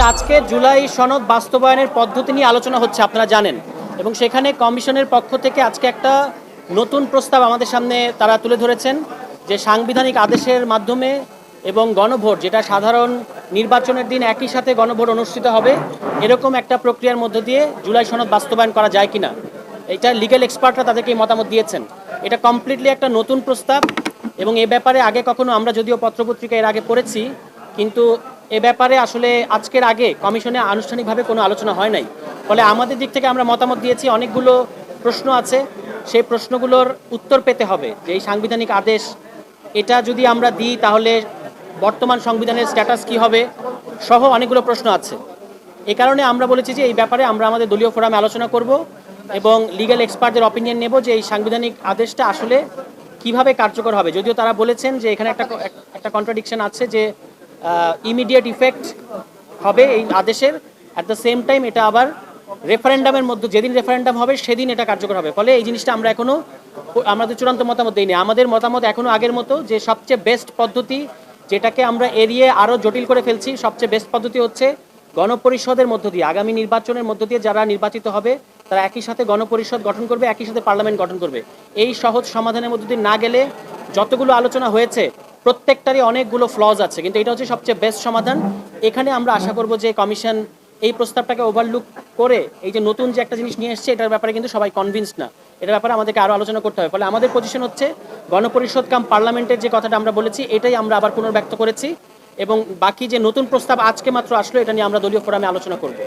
আজকে জুলাই সনদ বাস্তবায়নের পদ্ধতি নিয়ে আলোচনা হচ্ছে, আপনারা জানেন। এবং সেখানে কমিশনের পক্ষ থেকে আজকে একটা নতুন প্রস্তাব আমাদের সামনে তারা তুলে ধরেছেন যে সাংবিধানিক আদেশের মাধ্যমে এবং গণভোট, যেটা সাধারণ নির্বাচনের দিন একই সাথে গণভোট অনুষ্ঠিত হবে, এরকম একটা প্রক্রিয়ার মধ্য দিয়ে জুলাই সনদ বাস্তবায়ন করা যায় কিনা। এটা লিগ্যাল এক্সপার্টরা তাদেরকে মতামত দিয়েছেন। এটা কমপ্লিটলি একটা নতুন প্রস্তাব এবং এ ব্যাপারে আগে কখনো আমরা যদিও পত্রপত্রিকা এর আগে পড়েছি, কিন্তু এ ব্যাপারে আসলে আজকের আগে কমিশনে আনুষ্ঠানিকভাবে কোনো আলোচনা হয় নাই। ফলে আমাদের দিক থেকে আমরা মতামত দিয়েছি, অনেকগুলো প্রশ্ন আছে। সেই প্রশ্নগুলোর উত্তর পেতে হবে। যে এই সাংবিধানিক আদেশ, এটা যদি আমরা দিই তাহলে বর্তমান সংবিধানের স্ট্যাটাস কি হবে সহ অনেকগুলো প্রশ্ন আছে। এ কারণে আমরা বলেছি যে এই ব্যাপারে আমরা আমাদের দলীয় ফোরামে আলোচনা করব এবং লিগ্যাল এক্সপার্টদের অপিনিয়ন নেব যে এই সাংবিধানিক আদেশটা আসলে কীভাবে কার্যকর হবে। যদিও তারা বলেছেন যে এখানে একটা একটা কন্ট্রাডিকশন আছে যে ইমিডিয়েট ইফেক্ট হবে এই আদেশের। অ্যাট দ্য সেম টাইম এটা আবার রেফারেন্ডামের মধ্যে, যেদিন রেফারেন্ডাম হবে, সেদিন এটা কার্যকর হবে। ফলে এই জিনিসটা আমরা এখনও আমাদের চূড়ান্ত মতামত দিইনি। আমাদের মতামত এখনও আগের মতো যে সবচেয়ে বেস্ট পদ্ধতি যেটাকে আমরা এড়িয়ে আরও জটিল করে ফেলছি, সবচেয়ে বেস্ট পদ্ধতি হচ্ছে গণপরিষদের মধ্য দিয়ে, আগামী নির্বাচনের মধ্য দিয়ে যারা নির্বাচিত হবে, তারা একই সাথে গণপরিষদ গঠন করবে, একই সাথে পার্লামেন্ট গঠন করবে। এই সহজ সমাধানের মধ্য দিয়ে না গেলে যতগুলো আলোচনা হয়েছে প্রত্যেকটারই অনেকগুলো ফ্লজ আছে, কিন্তু এটা হচ্ছে সবচেয়ে বেস্ট সমাধান। এখানে আমরা আশা করব যে কমিশন এই প্রস্তাবটাকে ওভারলুক করে এই যে নতুন যে একটা জিনিস নিয়ে এসছে, এটার ব্যাপারে কিন্তু সবাই কনভিন্স না। এটার ব্যাপারে আমাদেরকে আরও আলোচনা করতে হবে। ফলে আমাদের পজিশন হচ্ছে গণপরিষদ কাম পার্লামেন্টের যে কথাটা আমরা বলেছি, এটাই আমরা আবার পুনর্ব্যক্ত করেছি। এবং বাকি যে নতুন প্রস্তাব আজকে মাত্র আসলো, এটা নিয়ে আমরা দলীয় ফোরামে আলোচনা করব।